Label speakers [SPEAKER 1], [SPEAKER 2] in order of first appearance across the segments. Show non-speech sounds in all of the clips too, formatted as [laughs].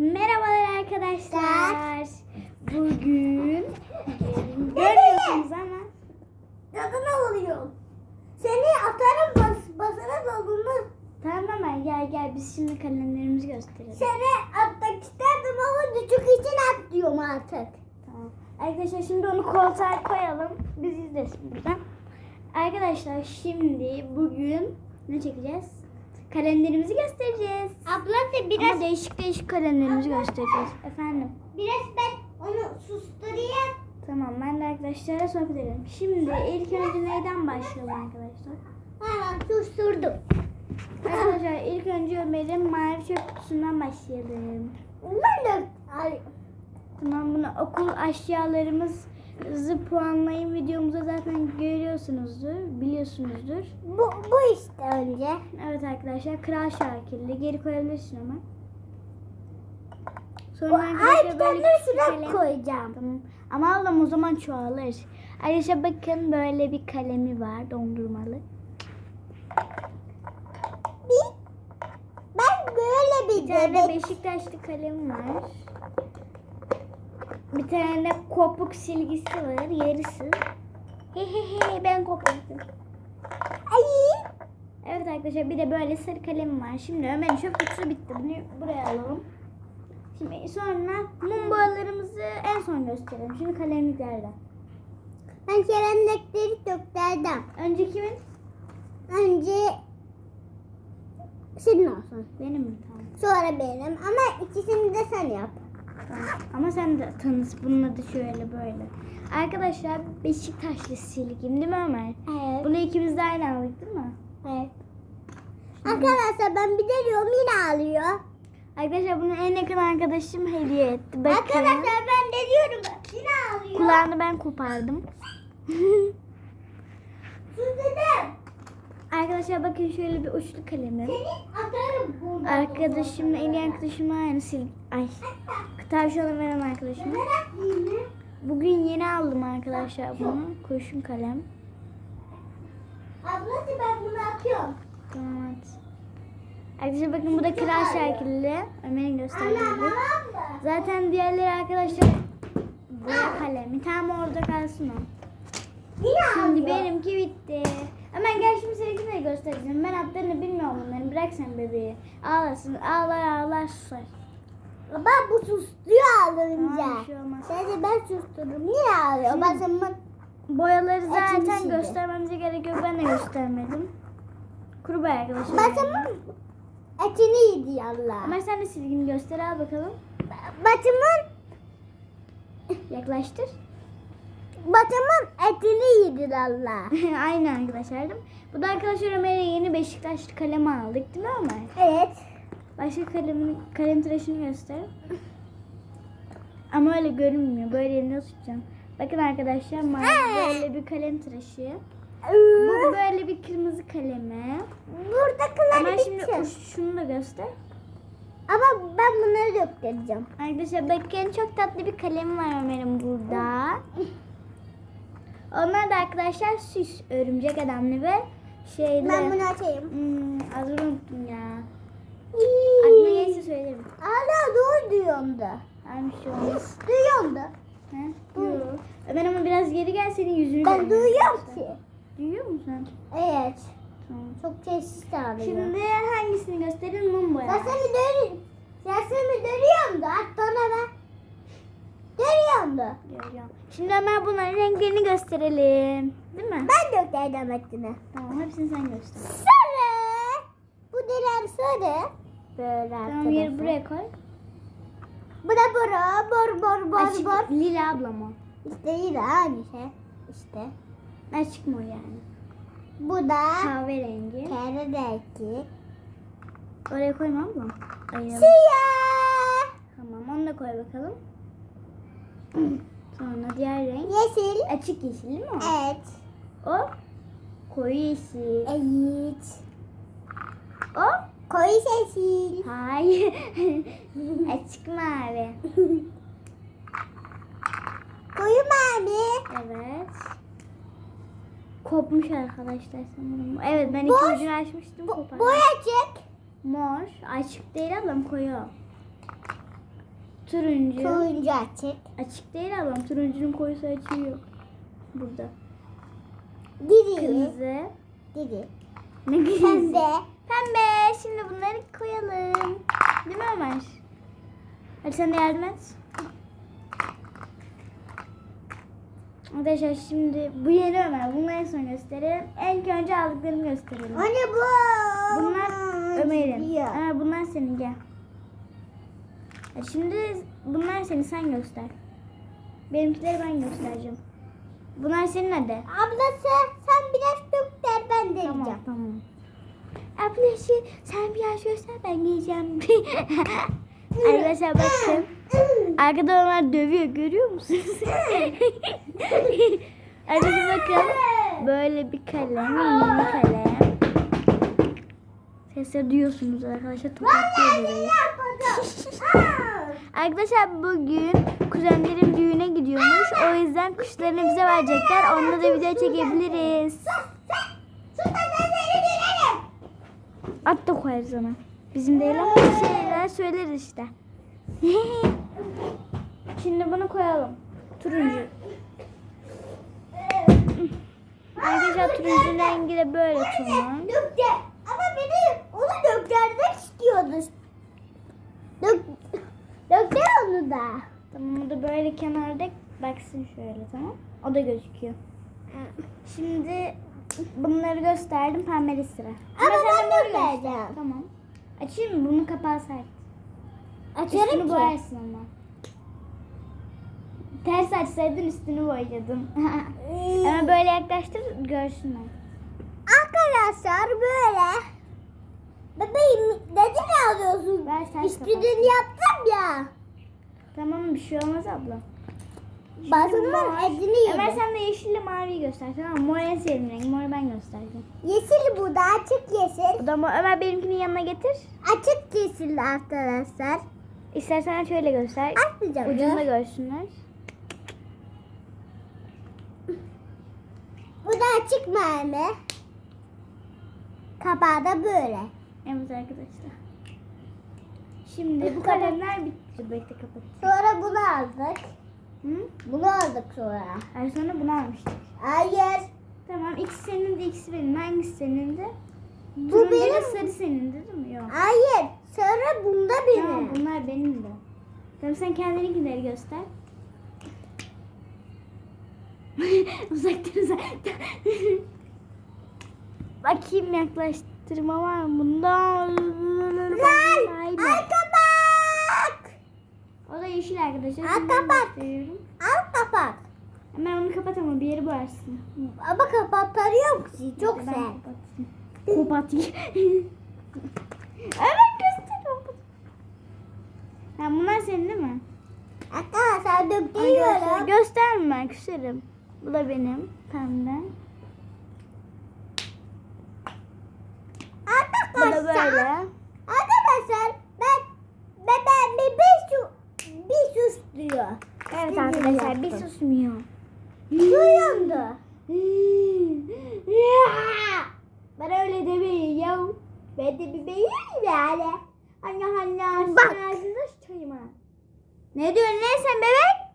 [SPEAKER 1] Merhabalar arkadaşlar. Bugün [laughs] görüyorsunuz ama
[SPEAKER 2] Tadına vuruyorum. Seni atarım bas, basana dolunu.
[SPEAKER 1] tamam ama gel gel biz şimdi kalemlerimizi gösterelim.
[SPEAKER 2] Seni atmak isterdim ama düşük için at diyorum artık.
[SPEAKER 1] Tamam. Arkadaşlar şimdi onu koltuğa koyalım. Biz izlesin buradan. Arkadaşlar şimdi bugün ne çekeceğiz? Kalemlerimizi göstereceğiz.
[SPEAKER 2] Ablası
[SPEAKER 1] Ama değişik değişik kalemlerimizi göstereceğiz. Efendim.
[SPEAKER 2] biraz ben onu susturayım.
[SPEAKER 1] Tamam ben de arkadaşlara sohbet edelim. Şimdi ilk önce neyden başlayalım arkadaşlar?
[SPEAKER 2] Tamam susturdum.
[SPEAKER 1] Arkadaşlar ilk önce Ömer'in mavi çöp kutusundan başlayalım.
[SPEAKER 2] Ben de
[SPEAKER 1] Tamam bunu okul eşyalarımızı puanlayın videomuzda zaten görüyorsunuzdur, biliyorsunuzdur.
[SPEAKER 2] bu, bu işte önce.
[SPEAKER 1] Evet arkadaşlar Kral Şakirli geri koyabilirsin ama. Sonra arkadaşlar böyle küçük
[SPEAKER 2] koyacağım.
[SPEAKER 1] Tamam. Ama ablam o zaman çoğalır. Arkadaşlar bakın böyle bir kalemi var dondurmalı.
[SPEAKER 2] Bir, ben böyle bir
[SPEAKER 1] Bir tane
[SPEAKER 2] bebek.
[SPEAKER 1] Beşiktaşlı kalem var. Bir tane de kopuk silgisi var yarısı. He he he ben kopardım.
[SPEAKER 2] Ay.
[SPEAKER 1] Evet arkadaşlar bir de böyle sarı kalem var. Şimdi Ömer'in çöp kutusu bitti. Bunu buraya alalım. Şimdi sonra mum boyalarımızı en son gösterelim. Şimdi kalemliklerden.
[SPEAKER 2] Ben kerendekleri gösterdim.
[SPEAKER 1] Önce kimin?
[SPEAKER 2] Önce senin olsun.
[SPEAKER 1] Benim mi? Tamam.
[SPEAKER 2] Sonra benim ama ikisini de sen yap.
[SPEAKER 1] Ama sen de tanıs. Bunun adı şöyle böyle. Arkadaşlar Beşiktaşlı silgim değil mi Ömer?
[SPEAKER 2] Evet.
[SPEAKER 1] Bunu ikimiz de aynı aldık değil mi?
[SPEAKER 2] evet. Arkadaşlar ben bir deniyorum yine alıyor.
[SPEAKER 1] Arkadaşlar bunu en yakın arkadaşım hediye etti. Bakın.
[SPEAKER 2] Arkadaşlar ben deniyorum yine alıyor.
[SPEAKER 1] Kulağını ben kopardım. [laughs]
[SPEAKER 2] Sus dedim.
[SPEAKER 1] Arkadaşlar bakın şöyle bir uçlu kalemim. Arkadaşımla en iyi arkadaşımla aynı sil. Ay. Tavşanı veren arkadaşım. Bugün yeni aldım arkadaşlar bunu. Kurşun kalem.
[SPEAKER 2] Ablası ben bunu atıyorum.
[SPEAKER 1] Tamam hadi. Arkadaşlar bakın bu da kral şarkılı. Ömer'in gösterdiği? Zaten diğerleri arkadaşlar boya kalemi. Tam orada kalsın o. Şimdi benimki bitti. Hemen gel şimdi seninkini de göstereceğim. Ben adlarını bilmiyorum bunların. Bırak sen bebeği. Ağlasın. Ağlar ağlar susar.
[SPEAKER 2] Baba bu susturuyor.
[SPEAKER 1] Tamam bir şey olmaz.
[SPEAKER 2] Dedi ben sustururum. Niye ağlıyor?
[SPEAKER 1] Şimdi-
[SPEAKER 2] Ben
[SPEAKER 1] Boyaları
[SPEAKER 2] Etini
[SPEAKER 1] zaten
[SPEAKER 2] sildi.
[SPEAKER 1] göstermemize gerek yok. Ben de göstermedim. Kuru boya arkadaşlar.
[SPEAKER 2] ben zaman etini yedi yallah.
[SPEAKER 1] Ömer sen de silgini göster al bakalım.
[SPEAKER 2] Batımın
[SPEAKER 1] Yaklaştır.
[SPEAKER 2] Batımın etini yedi yallah. [laughs]
[SPEAKER 1] Aynı arkadaşlar? Bu da arkadaşlar Ömer'e yeni Beşiktaşlı kalem aldık değil mi Ömer?
[SPEAKER 2] Evet.
[SPEAKER 1] Başka kalemin, kalem tıraşını göster. Ama öyle görünmüyor. Böyle elinde tutacağım. Bakın arkadaşlar mavi böyle bir kalem tıraşı. Bu
[SPEAKER 2] Ee,
[SPEAKER 1] böyle bir kırmızı kalemi.
[SPEAKER 2] Buradakiler
[SPEAKER 1] Ama şimdi uç- şunu da göster.
[SPEAKER 2] Ama ben bunları döktüreceğim.
[SPEAKER 1] Arkadaşlar bakın çok tatlı bir kalem var Ömer'in burada. [laughs] Onlar da arkadaşlar süs örümcek adamlı ve şeyli.
[SPEAKER 2] Ben bunu açayım.
[SPEAKER 1] Hmm, adını unuttum ya. Aklıma gelirse söylerim.
[SPEAKER 2] Hala doğru diyorum da.
[SPEAKER 1] Aynı şey olmaz.
[SPEAKER 2] Duyuyorum da.
[SPEAKER 1] He? Yok. Ömer ama biraz geri gel senin yüzünü
[SPEAKER 2] Ben duyuyorum ki.
[SPEAKER 1] Duyuyor musun sen?
[SPEAKER 2] Evet.
[SPEAKER 1] Tamam.
[SPEAKER 2] Çok sessiz ağlıyor.
[SPEAKER 1] Şimdi hangisini gösterin mum boya.
[SPEAKER 2] Ben seni dövüyorum. Ben seni dövüyorum da. At bana ben.
[SPEAKER 1] Görüyorum. Şimdi Ömer bunların renklerini gösterelim. Değil mi?
[SPEAKER 2] Ben döktürdüm etini.
[SPEAKER 1] Tamam hepsini sen göster.
[SPEAKER 2] Sarı. Bu diren sarı. Böyle
[SPEAKER 1] Tamam yeri buraya koy.
[SPEAKER 2] Bu da bora. Bor bor bor
[SPEAKER 1] Açık
[SPEAKER 2] bor.
[SPEAKER 1] lila ablam o.
[SPEAKER 2] İşte yine aynı şey. İşte.
[SPEAKER 1] Açık mor yani.
[SPEAKER 2] Bu da
[SPEAKER 1] Kahverengi.
[SPEAKER 2] keredeki.
[SPEAKER 1] Oraya koyma ablam. Ayıralım.
[SPEAKER 2] Siyah.
[SPEAKER 1] Tamam onu da koy bakalım. Sonra diğer renk.
[SPEAKER 2] Yeşil.
[SPEAKER 1] Açık yeşil mi o?
[SPEAKER 2] Evet.
[SPEAKER 1] O koyu yeşil.
[SPEAKER 2] Evet.
[SPEAKER 1] O
[SPEAKER 2] Koyu yeşil.
[SPEAKER 1] hayır. [laughs] Açık mavi.
[SPEAKER 2] Koyu mavi.
[SPEAKER 1] Evet. Kopmuş arkadaşlar sanırım. Evet ben
[SPEAKER 2] Boş.
[SPEAKER 1] iki ucunu açmıştım.
[SPEAKER 2] Bu,
[SPEAKER 1] kopardım.
[SPEAKER 2] boyacık.
[SPEAKER 1] Mor. Açık değil ablam koyu. Turuncu.
[SPEAKER 2] Turuncu açık.
[SPEAKER 1] Açık değil ablam. Turuncunun koyusu açığı yok. Burada.
[SPEAKER 2] Diri.
[SPEAKER 1] Kırmızı.
[SPEAKER 2] Diri.
[SPEAKER 1] Ne güzel.
[SPEAKER 2] Pembe.
[SPEAKER 1] Pembe. Şimdi bunları koyalım. Değil mi Ömer? Hadi sen de yardım et. Arkadaşlar şimdi bu yeni Ömer. Bunları en son gösterelim. En önce aldıklarımı gösterelim.
[SPEAKER 2] Anne bu.
[SPEAKER 1] Bunlar Ömer'in. bunlar senin gel. Şimdi bunlar senin sen göster. Benimkileri ben göstereceğim. Bunlar senin hadi.
[SPEAKER 2] Ablası sen biraz dök der ben deneyeceğim.
[SPEAKER 1] Tamam tamam. Ablası sen biraz göster ben geleceğim. [laughs] Arkadaşlar bakın. Arkada onlar dövüyor görüyor musunuz? [laughs] Arkadaşlar bakın. Böyle bir kalem, yeni kalem. Sesleri duyuyorsunuz arkadaşlar. Tokatlıyor burayı. Arkadaşlar bugün kuzenlerim düğüne gidiyormuş. O yüzden kuşlarını bize verecekler. Onunla da video çekebiliriz. At da koyarız ona. Bizim değil ama bir şeyler söyleriz işte. [laughs] Şimdi bunu koyalım. Turuncu. Arkadaşlar turuncu rengi de böyle.
[SPEAKER 2] Dökte. Ama beni onu döklermek istiyordu. Da.
[SPEAKER 1] Tamam o da böyle kenarda baksın şöyle tamam. O da gözüküyor. Şimdi bunları gösterdim pembeli sıra.
[SPEAKER 2] Ama ben de vereceğim.
[SPEAKER 1] Tamam. Açayım mı? Bunun kapağı sert.
[SPEAKER 2] Açarım
[SPEAKER 1] Üstünü
[SPEAKER 2] ki.
[SPEAKER 1] boyarsın ama. Ters açsaydın üstünü boyayordun. [laughs] ama böyle yaklaştır görsünler.
[SPEAKER 2] Arkadaşlar böyle. Bebeğim neden alıyorsun?
[SPEAKER 1] Sen
[SPEAKER 2] İstediğini yaptım ya.
[SPEAKER 1] Tamam bir şey olmaz abla.
[SPEAKER 2] Bazıları edini
[SPEAKER 1] Ömer
[SPEAKER 2] yedi.
[SPEAKER 1] sen de yeşille maviyi göster tamam mı? Mor en sevdiğim renk. Moru ben göstereceğim.
[SPEAKER 2] Yeşil bu da açık yeşil.
[SPEAKER 1] O da mor. Ömer benimkinin yanına getir.
[SPEAKER 2] Açık yeşil arkadaşlar.
[SPEAKER 1] İstersen şöyle göster.
[SPEAKER 2] Açmayacağım.
[SPEAKER 1] Ucunu da görsünler.
[SPEAKER 2] Bu da açık mermi. Kapağı da böyle.
[SPEAKER 1] Evet arkadaşlar. Şimdi bu kalemler bitti. Bekle kapat.
[SPEAKER 2] Sonra bunu aldık.
[SPEAKER 1] Hı?
[SPEAKER 2] Bunu aldık sonra.
[SPEAKER 1] Ay sonra bunu almıştık.
[SPEAKER 2] Hayır.
[SPEAKER 1] Tamam ikisi senin de ikisi benim. Hangisi senin de?
[SPEAKER 2] Bu
[SPEAKER 1] ile
[SPEAKER 2] benim.
[SPEAKER 1] sarı senin de değil mi? Yok.
[SPEAKER 2] Hayır. Sonra bunda
[SPEAKER 1] Tamam
[SPEAKER 2] benim.
[SPEAKER 1] bunlar benim de. Tamam sen kendininkileri göster. [laughs] uzaktan uzaktan. [laughs] Bakayım yaklaştırma var mı bundan?
[SPEAKER 2] Lan! Kapak.
[SPEAKER 1] O da yeşil arkadaşlar.
[SPEAKER 2] Al
[SPEAKER 1] Şimdi ben
[SPEAKER 2] kapat. Al kapak.
[SPEAKER 1] Hemen onu kapat ama bir yeri boğarsın.
[SPEAKER 2] Ama kapatıyor musun? Çok
[SPEAKER 1] Ben
[SPEAKER 2] sen.
[SPEAKER 1] kapatayım. Evet göster. Ha, bunlar senin değil mi?
[SPEAKER 2] Arkadaşlar
[SPEAKER 1] Arkadaşlar
[SPEAKER 2] döktürüyorum.
[SPEAKER 1] gösterme küserim. Bu da benim pembe. Bu da
[SPEAKER 2] Arkadaşlar.
[SPEAKER 1] böyle.
[SPEAKER 2] Arkadaşlar ben ben ben bir bir su bir sus diyor.
[SPEAKER 1] Evet
[SPEAKER 2] Dediğini
[SPEAKER 1] arkadaşlar bir susmuyor.
[SPEAKER 2] Duyuyordu.
[SPEAKER 1] Bana öyle demeyin ya.
[SPEAKER 2] Ben de bir beyin yani.
[SPEAKER 1] Anne anne
[SPEAKER 2] Bak.
[SPEAKER 1] ağzında sıçayım ha. Ne diyorsun ne sen bebek?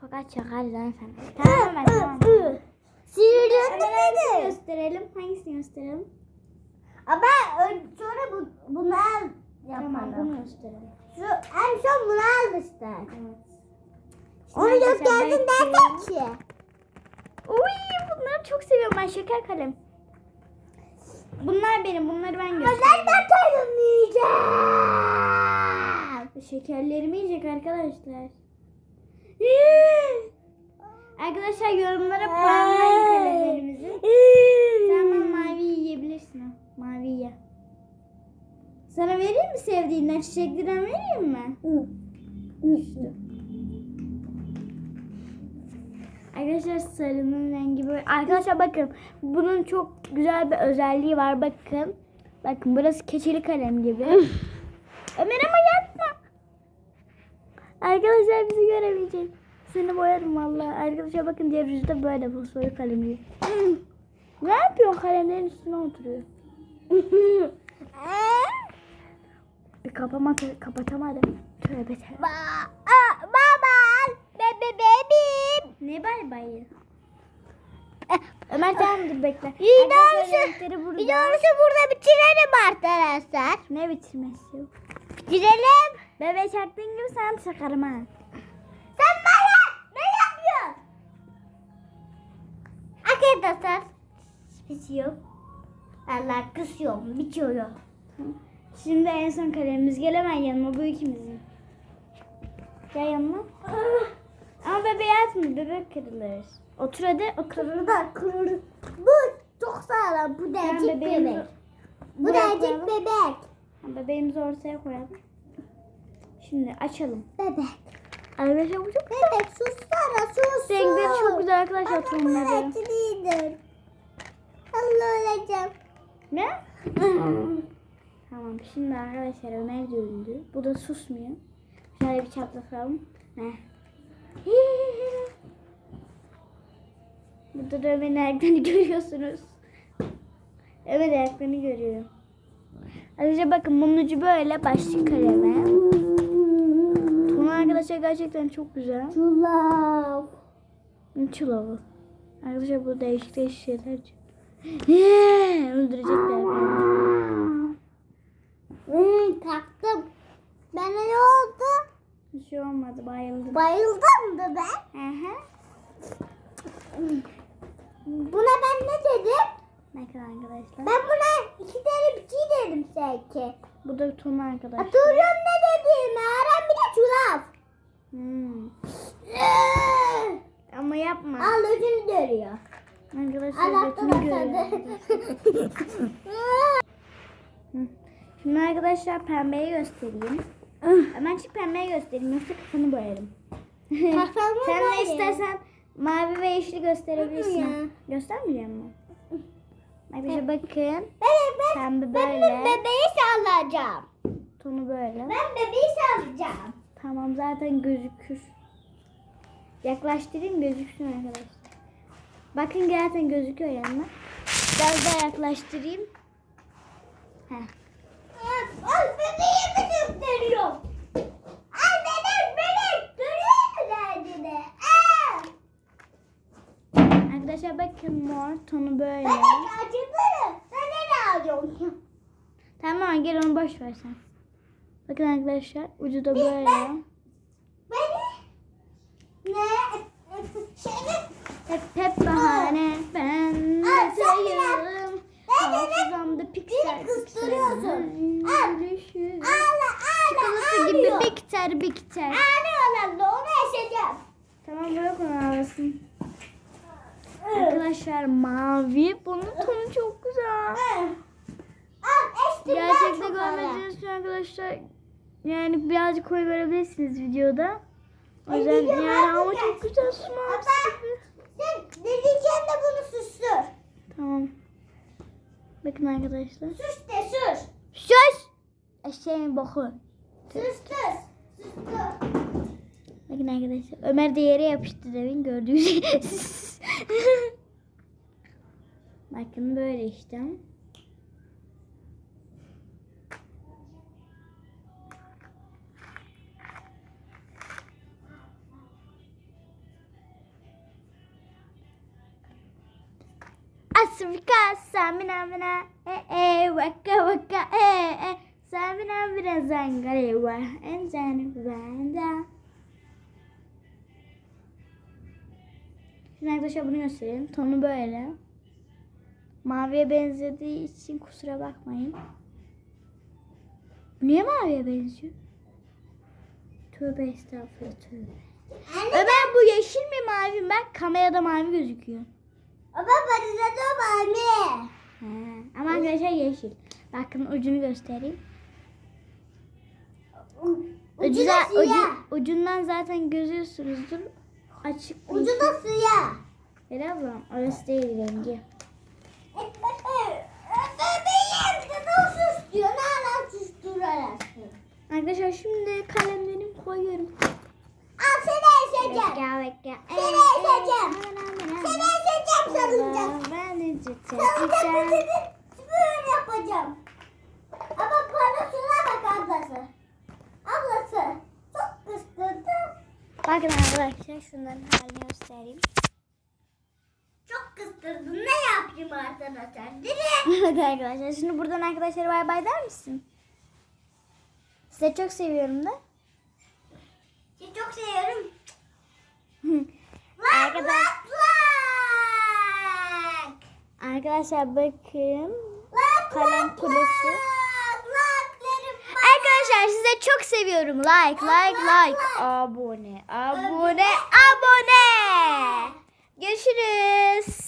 [SPEAKER 1] Tokat çakar lan sen. Tamam hemen tamam.
[SPEAKER 2] Beni.
[SPEAKER 1] gösterelim? Hangisini gösterelim?
[SPEAKER 2] Ama sonra bu, bunu al
[SPEAKER 1] Tamam bunu gösterelim.
[SPEAKER 2] Şu, en son bunu al işte.
[SPEAKER 1] Evet.
[SPEAKER 2] Onu
[SPEAKER 1] belki-
[SPEAKER 2] dersen ki.
[SPEAKER 1] Uy bunları çok seviyorum ben şeker kalem. Bunlar benim bunları ben
[SPEAKER 2] Ama
[SPEAKER 1] göstereyim.
[SPEAKER 2] nereden tanımlayacağım?
[SPEAKER 1] Şekerlerimi yiyecek arkadaşlar. [gasps] arkadaşlar yorumlara puanlayın kalemlerimizi. Tamam mavi yiyebilirsin. Mavi ye. Sana vereyim mi sevdiğinden? Çiçeklerden vereyim mi? İşte. Arkadaşlar sarının rengi böyle. Arkadaşlar bakın. Bunun çok güzel bir özelliği var. Bakın. Bakın burası keçeli kalem gibi. Ömer ama yapma. Arkadaşlar bizi göremeyecek. Seni boyarım vallahi. Arkadaşlar bakın diğer yüzü de böyle fosfor kalemi. ne yapıyorsun? Kalemlerin üstüne oturuyor. Bir kapama kapatamadım. Tövbe tövbe.
[SPEAKER 2] Ba Aa, baba. Bebe bebeğim.
[SPEAKER 1] Ne bay bayı? Ömer tamam dur bekle.
[SPEAKER 2] Doğrusu.
[SPEAKER 1] renkleri burada.
[SPEAKER 2] Bitirelim arkadaşlar.
[SPEAKER 1] Ne bitirmesi?
[SPEAKER 2] Bitirelim.
[SPEAKER 1] Bebe çaktığın gibi sana çakarım ha.
[SPEAKER 2] Sen bana ne yapıyorsun? Arkadaşlar. Bitiyor. Allah kısıyorum. Bitiyor.
[SPEAKER 1] Şimdi en son kalemimiz gel hemen yanıma bu ikimizin. Gel yanıma. Ama bebeği atma bebek kırılır. Otur hadi otur.
[SPEAKER 2] Kırılır kırılır. Bu çok sağlam. Bu da
[SPEAKER 1] bebeğimi
[SPEAKER 2] bebek. Bu da erkek bebek.
[SPEAKER 1] Bebeğimizi ortaya koyalım. Şimdi açalım.
[SPEAKER 2] Bebek.
[SPEAKER 1] Arkadaşlar bu çok
[SPEAKER 2] Bebek sussana sus.
[SPEAKER 1] renkleri çok güzel arkadaşlar tonları.
[SPEAKER 2] Etkilidir. Allah olacağım.
[SPEAKER 1] Ne? Tamam şimdi arkadaşlar Ömer döndü. Bu da susmuyor. Şöyle bir çatlatalım. Heh. Burada da Ömer'in ayaklarını [laughs] görüyorsunuz. Evet ayaklarını görüyor. Arkadaşlar bakın bunun ucu böyle başlık kaleme. Tonu arkadaşlar gerçekten çok güzel.
[SPEAKER 2] Tulav.
[SPEAKER 1] Çulavı. Arkadaşlar bu değişik değişik şeyler. [laughs] Öldürecekler beni.
[SPEAKER 2] Hmm, kalktım. Bana ne oldu?
[SPEAKER 1] Bir şey olmadı bayıldım.
[SPEAKER 2] Bayıldım da ben.
[SPEAKER 1] Hı hı.
[SPEAKER 2] Buna ben ne dedim?
[SPEAKER 1] Kadar arkadaşlar?
[SPEAKER 2] Ben buna iki tane bir şey dedim sanki.
[SPEAKER 1] Bu da ton arkadaşlar.
[SPEAKER 2] Hatırlıyorum ne dediğimi. Aram bir de çulaf.
[SPEAKER 1] Hmm. Ama yapma.
[SPEAKER 2] Al ödül görüyor.
[SPEAKER 1] Arkadaşlar götünü görüyor. [laughs] [laughs] Şimdi arkadaşlar pembeyi göstereyim. Hemen çık pembeyi göstereyim yoksa kafanı boyarım. [laughs]
[SPEAKER 2] Kafamı [laughs]
[SPEAKER 1] Sen ne
[SPEAKER 2] boyarım.
[SPEAKER 1] istersen mavi ve yeşili gösterebilirsin. Göstermeyeceğim mi? [laughs] Arkadaşlar bakın.
[SPEAKER 2] Ben, ben,
[SPEAKER 1] Pembe
[SPEAKER 2] ben
[SPEAKER 1] böyle.
[SPEAKER 2] bebeği sallayacağım.
[SPEAKER 1] Tonu böyle.
[SPEAKER 2] Ben bebeği sallayacağım.
[SPEAKER 1] Tamam zaten gözükür. Yaklaştırayım gözüksün arkadaşlar. Bakın zaten gözüküyor yanına. Biraz daha yaklaştırayım. Heh. Arkadaşlar bakın mor tonu böyle.
[SPEAKER 2] Bebek acıtırım. Sen ne alıyorsun?
[SPEAKER 1] Tamam gel onu boş ver sen. Bakın arkadaşlar ucu da böyle.
[SPEAKER 2] Beni? Ne?
[SPEAKER 1] Hep hep bahane ben
[SPEAKER 2] Ay,
[SPEAKER 1] Hafızamda piksel
[SPEAKER 2] kıstırıyorsun.
[SPEAKER 1] Düşüyor.
[SPEAKER 2] Ağla ağla
[SPEAKER 1] Çikolatası gibi
[SPEAKER 2] ağlıyor.
[SPEAKER 1] bikter bikter.
[SPEAKER 2] Ağlıyor lan da onu yaşayacağım.
[SPEAKER 1] Tamam bırak onu ağlasın. Arkadaşlar mavi. Bunun tonu çok güzel. Gerçekte görmediğiniz arkadaşlar yani birazcık koyu görebilirsiniz videoda. O yüzden
[SPEAKER 2] video
[SPEAKER 1] yani ama
[SPEAKER 2] bakacağız.
[SPEAKER 1] çok güzel smart
[SPEAKER 2] Baba.
[SPEAKER 1] gibi.
[SPEAKER 2] Sen dediyken de bunu sustur.
[SPEAKER 1] Tamam. Bakın arkadaşlar.
[SPEAKER 2] Sus de sus.
[SPEAKER 1] Sus! Eşeğin boku.
[SPEAKER 2] Sustur. Sustur.
[SPEAKER 1] Bakın arkadaşlar. Ömer de yere yapıştı demin gördüğünüz gibi. [laughs] Bakın böyle işte. Afrika samina mina e e waka waka e e samina mina zangare wa en zani banda. Şimdi arkadaşlar bunu göstereyim. Tonu böyle. Maviye benzediği için kusura bakmayın. Niye maviye benziyor? Tövbe estağfurullah tövbe. Ömer bu yeşil mi mavi mi? Bak kamerada mavi gözüküyor.
[SPEAKER 2] Baba patates anne.
[SPEAKER 1] He. Ama arkadaşlar yeşil. Bakın ucunu göstereyim.
[SPEAKER 2] Ucu
[SPEAKER 1] da-
[SPEAKER 2] da siyah.
[SPEAKER 1] ucu- ucundan zaten görüyorsunuzdur. Açık.
[SPEAKER 2] Ucu da siyah.
[SPEAKER 1] Ver ablam. Orası değil rengi.
[SPEAKER 2] Bebeğim diyor. Ne ala sustur arasın.
[SPEAKER 1] Arkadaşlar şimdi kalemlerimi koyuyorum.
[SPEAKER 2] Al seni ezeceğim.
[SPEAKER 1] Bekle bekle.
[SPEAKER 2] hareketi böyle yapacağım. Ama parasına bak ablası. Ablası çok kıskırdı.
[SPEAKER 1] Bakın arkadaşlar şunların halini göstereyim.
[SPEAKER 2] Çok kıskırdı. Ne yapayım arkadaşlar? Değil
[SPEAKER 1] mi? [laughs] Hadi arkadaşlar. Şimdi buradan arkadaşlara bay bay der misin? Size çok seviyorum da.
[SPEAKER 2] Sizi çok seviyorum. [laughs] arkadaşlar.
[SPEAKER 1] Arkadaşlar bakın. Kalem kulesi. Arkadaşlar size çok seviyorum. Like like like. Abone abone abone. Görüşürüz.